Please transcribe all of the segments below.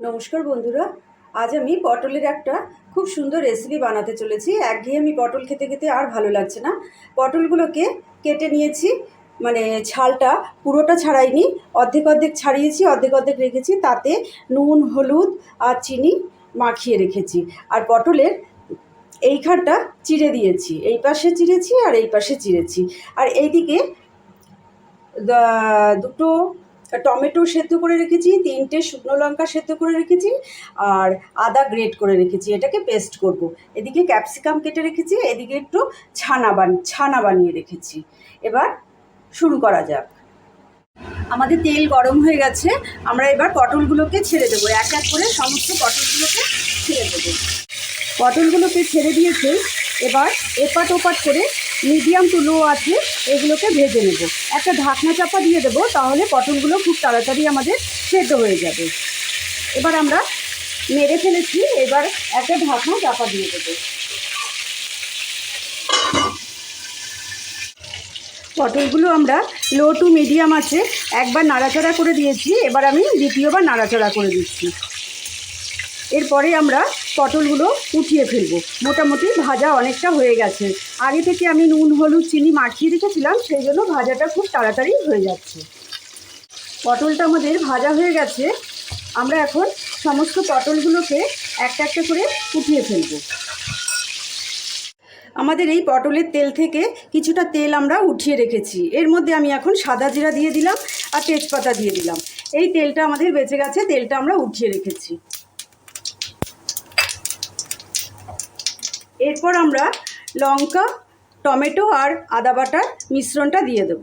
নমস্কার বন্ধুরা, আজ আমি পটলের একটা খুব সুন্দর রেসিপি বানাতে চলেছি। একঘেয়ে আমি পটল খেতে খেতে আর ভালো লাগছে না। পটলগুলোকে কেটে নিয়েছি মানে ছালটা পুরোটা ছাড়াইনি, অর্ধেক অর্ধেক ছাড়িয়েছি, অর্ধেক অর্ধেক রেখেছি, তাতে নুন, হলুদ আর চিনি মাখিয়ে রেখেছি। আর পটলের এইখানটা চিড়ে দিয়েছি, এই পাশে চিড়েছি আর এই পাশে চিড়েছি। আর এইদিকে দুটো টমেটো সেদ্ধ করে রেখেছি, তিনটে শুকনো লঙ্কা সেদ্ধ করে রেখেছি, আর আদা গ্রেট করে রেখেছি, এটাকে পেস্ট করব। এদিকে ক্যাপসিকাম কেটে রেখেছি, এদিকে একটু ছানা বান, ছানা বানিয়ে রেখেছি। এবার শুরু করা যাক। আমাদের তেল গরম হয়ে গেছে, আমরা এবার পটলগুলোকে ছেড়ে দেবো। এক এক করে সমস্ত পটলগুলোকে ছেড়ে দেবো। পটলগুলোকে ছেড়ে দিয়েছে, এবার এপাট ওপাট করে মিডিয়াম টু লো আছে, এগুলোকে ভেজে নেব। একটা ঢাকনা চাপা দিয়ে দেবো, তাহলে পটলগুলো খুব তাড়াতাড়ি আমাদের সেদ্ধ হয়ে যাবে। এবার আমরা মেরে ফেলেছি, এবার একটা ঢাকনা চাপা দিয়ে দেবো। পটলগুলো আমরা লো টু মিডিয়াম আছে, একবার নাড়াচাড়া করে দিয়েছি, এবার আমি দ্বিতীয়বার নাড়াচাড়া করে দিচ্ছি। এরপরে আমরা পটলগুলো উঠিয়ে ফেলব। মোটামুটি ভাজা অনেকটা হয়ে গেছে। আগে থেকে আমি নুন, হলুদ, চিনি মাখিয়ে রেখেছিলাম, সেই জন্য ভাজাটা খুব তাড়াতাড়ি হয়ে যাচ্ছে। পটলটা আমাদের ভাজা হয়ে গেছে। আমরা এখন সমস্ত পটলগুলোকে একটা একটা করে উঠিয়ে ফেলব। আমাদের এই পটলের তেল থেকে কিছুটা তেল আমরা উঠিয়ে রেখেছি। এর মধ্যে আমি এখন সাদা জিরা দিয়ে দিলাম আর তেজপাতা দিয়ে দিলাম। এই তেলটা আমাদের বেঁচে গেছে, তেলটা আমরা উঠিয়ে রেখেছি। এরপর আমরা লঙ্কা, টমেটো আর আদা বাটার মিশ্রণটা দিয়ে দেব।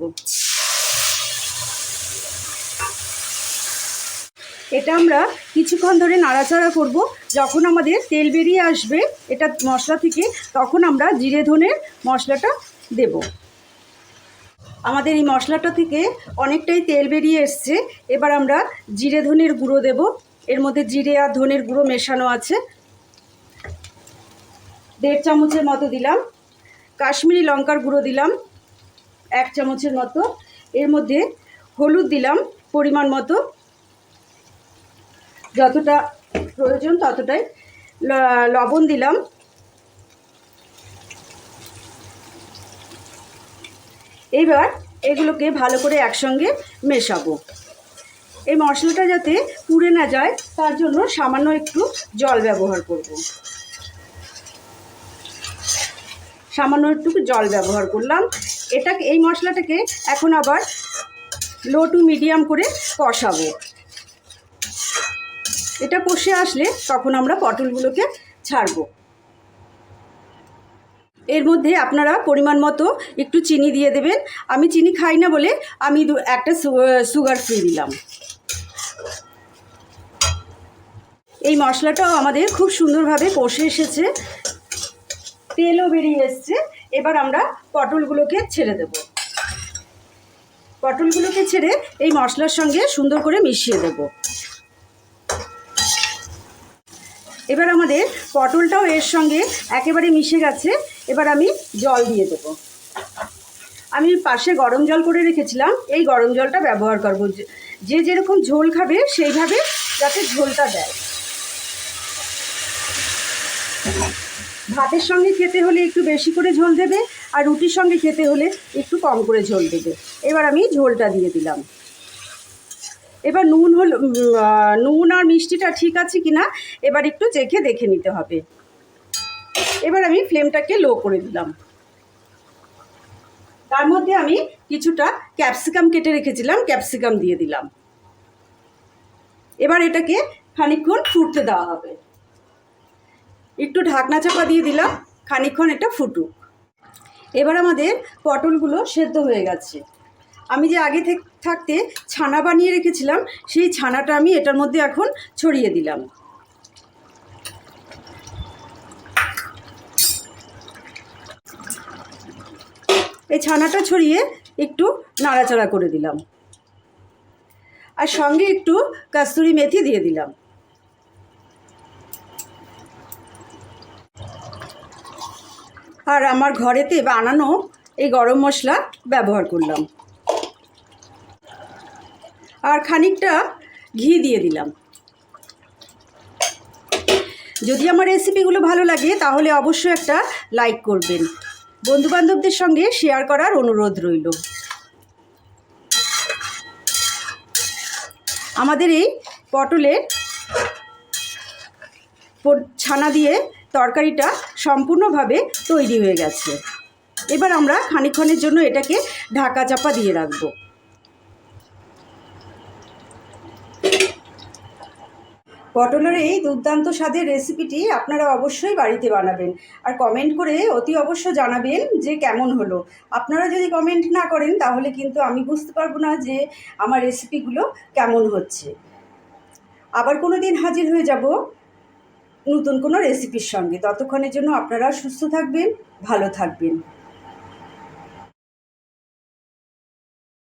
এটা আমরা কিছুক্ষণ ধরে নাড়াচাড়া করব। যখন আমাদের তেল বেরিয়ে আসবে এটা মশলা থেকে, তখন আমরা জিরে ধনের মশলাটা দেব। আমাদের এই মশলাটা থেকে অনেকটাই তেল বেরিয়ে এসছে। এবার আমরা জিরে ধনের গুঁড়ো দেব। এর মধ্যে জিরে আর ধনের গুঁড়ো মেশানো আছে। দেড় চামচের মতো দিলাম। কাশ্মীরি লঙ্কার গুঁড়ো দিলাম, এক চামচের মতো। এর মধ্যে হলুদ দিলাম পরিমাণ মতো। যতটা প্রয়োজন ততটাই। লবণ দিলাম। এবার এগুলোকে ভালো করে একসঙ্গে মেশাবো। এই মশলাটা যাতে পুড়ে না যায়, তার জন্য সামান্য একটু জল ব্যবহার করব। সামান্য একটু জল ব্যবহার করলাম। এটাকে, এই মশলাটাকে এখন আবার লো টু মিডিয়াম করে কষাবো। এটা কষে আসলে তখন আমরা পটলগুলোকে ছাড়বো। এর মধ্যে আপনারা পরিমাণ মতো একটু চিনি দিয়ে দেবেন। আমি চিনি খাই না বলে আমি একটা সুগার ফ্রি দিলাম। এই মশলাটাও আমাদের খুব সুন্দরভাবে কষে এসেছে। তেলও বেরিয়ে এসছে। এবার আমরা পটলগুলোকে ছেড়ে দেব। পটলগুলোকে ছেড়ে এই মশলার সঙ্গে সুন্দর করে মিশিয়ে দেব। এবার আমাদের পটলটাও এর সঙ্গে একেবারে মিশে গেছে। এবার আমি জল দিয়ে দেব। আমি পাশে গরম জল করে রেখেছিলাম। এই গরম জলটা ব্যবহার করব। যে- যেরকম ঝোল খাবে সেইভাবে যাতে ঝোলটা দেয়। ভাতের সঙ্গে খেতে হলে একটু বেশি করে ঝোল দেবে আর রুটির সঙ্গে খেতে হলে একটু কম করে ঝোল দেবে। এবার আমি ঝোলটা দিয়ে দিলাম। এবার নুন হল নুন আর মিষ্টিটা ঠিক আছে কি না এবার একটু চেখে দেখে নিতে হবে। এবার আমি ফ্লেমটাকে লো করে দিলাম। তার মধ্যে আমি কিছুটা ক্যাপসিকাম কেটে রেখেছিলাম, ক্যাপসিকাম দিয়ে দিলাম। এবার এটাকে খানিকক্ষণ ফুটতে দেওয়া হবে। একটু ঢাকনা চাপা দিয়ে দিলাম, খানিকক্ষণ এটা ফুটুক। এবার আমাদের পটলগুলো সেদ্ধ হয়ে গেছে। আমি যে আগে থেকে থাকতে ছানা বানিয়ে রেখেছিলাম, সেই ছানাটা আমি এটার মধ্যে এখন ছড়িয়ে দিলাম। এই ছানাটা ছড়িয়ে একটু নাড়াচাড়া করে দিলাম। আর সঙ্গে একটু কাস্তুরি মেথি দিয়ে দিলাম। আর আমার ঘরেতে বানানো এই গরম মশলা ব্যবহার করলাম। আর খানিকটা ঘি দিয়ে দিলাম। যদি আমার রেসিপিগুলো ভালো লাগে, তাহলে অবশ্যই একটা লাইক করবেন। বন্ধুবান্ধবদের সঙ্গে শেয়ার করার অনুরোধ রইল। আমাদের এই পটলের ছানা দিয়ে তরকারিটা সম্পূর্ণভাবে তৈরি হয়ে গেছে। এবার আমরা খানিকক্ষণের জন্য এটাকে ঢাকা চাপা দিয়ে রাখব। পটলের এই দুর্দান্ত স্বাদের রেসিপিটি আপনারা অবশ্যই বাড়িতে বানাবেন। আর কমেন্ট করে অতি অবশ্য জানাবেন যে কেমন হলো। আপনারা যদি কমেন্ট না করেন, তাহলে কিন্তু আমি বুঝতে পারব না যে আমার রেসিপিগুলো কেমন হচ্ছে। আবার কোনো দিন হাজির হয়ে যাব। নতুন কোনো রেসিপির সঙ্গে। ততক্ষণের জন্য আপনারা সুস্থ থাকবেন ভালো থাকবেন।